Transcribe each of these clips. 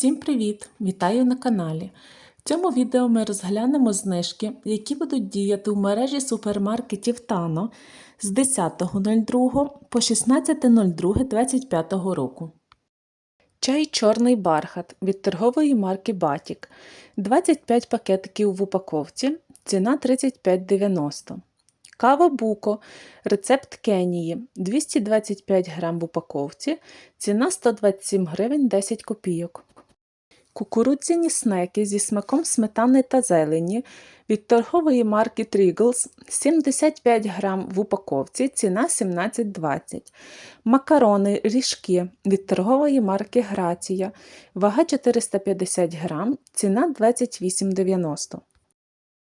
Всім привіт! Вітаю на каналі. В цьому відео ми розглянемо знижки, які будуть діяти у мережі супермаркетів Тано з 10.02 по 16.02.25 року. Чай чорний бархат від торгової марки Батік. 25 пакетиків в упаковці, ціна 35,90. Кава Буко, рецепт Кенії 225 грам в упаковці, ціна 127 гривень 10 копійок. Кукурудзяні снеки зі смаком сметани та зелені від торгової марки Trigles 75 грам в упаковці, ціна 17,20. Макарони ріжки від торгової марки Грація, вага 450 грам, ціна 28,90.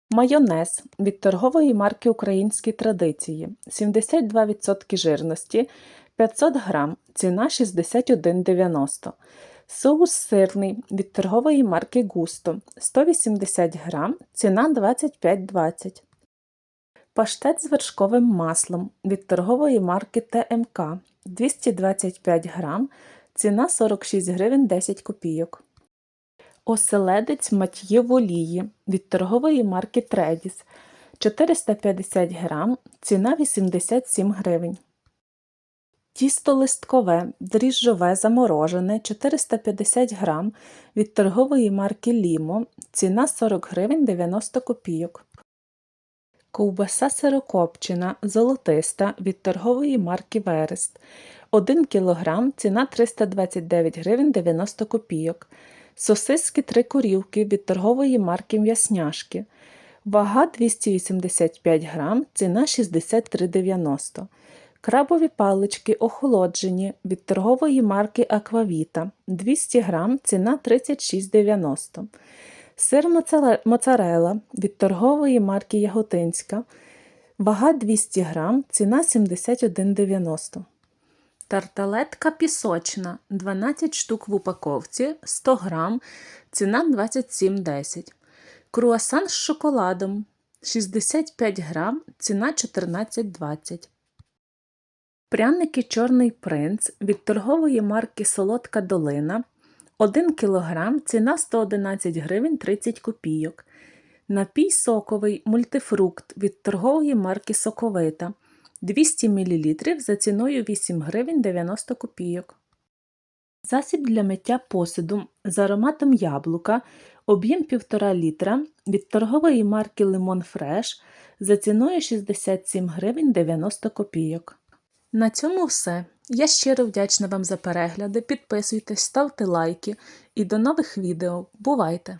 Майонез від торгової марки Українські традиції 72% жирності 500 грам, ціна 61,90. Соус сирний від торгової марки Густо 180 грам, ціна 25,20. Паштет з вершковим маслом від торгової марки ТМК 225 грам, ціна 46 гривень 10 копійок. Оселедець мат'є в олії від торгової марки Тредіс 450 грам, ціна 87 гривень. Тісто листкове, дріжджове заморожене 450 грам від торгової марки Лімо, ціна 40 гривень 90 копійок. Ковбаса сирокопчена золотиста від торгової марки Верест 1 кг, ціна 329 гривень 90 копійок. Сосиски три корівки від торгової марки М'ясняшки. Вага 285 грам, ціна 63,90 Крабові палички охолоджені від торгової марки Аквавіта 200 грам, ціна 36,90 Сир моцарела від торгової марки Яготинська. Вага 200 грам, ціна 71,90 Тарталетка пісочна 12 штук в упаковці 100 грам, ціна 27,10 Круасан з шоколадом 65 грам, ціна 14,20 Пряники Чорний принц від торгової марки Солодка долина 1 кг, ціна 111 гривень 30 копійок. Напій соковий мультифрукт від торгової марки Соковита 200 мл за ціною 8 гривень 90 копійок. Засіб для миття посуду з ароматом яблука об'єм 1,5 літра від торгової марки Lemon Fresh за ціною 67 гривень 90 копійок. На цьому все. Я щиро вдячна вам за перегляди. Підписуйтесь, ставте лайки і до нових відео. Бувайте!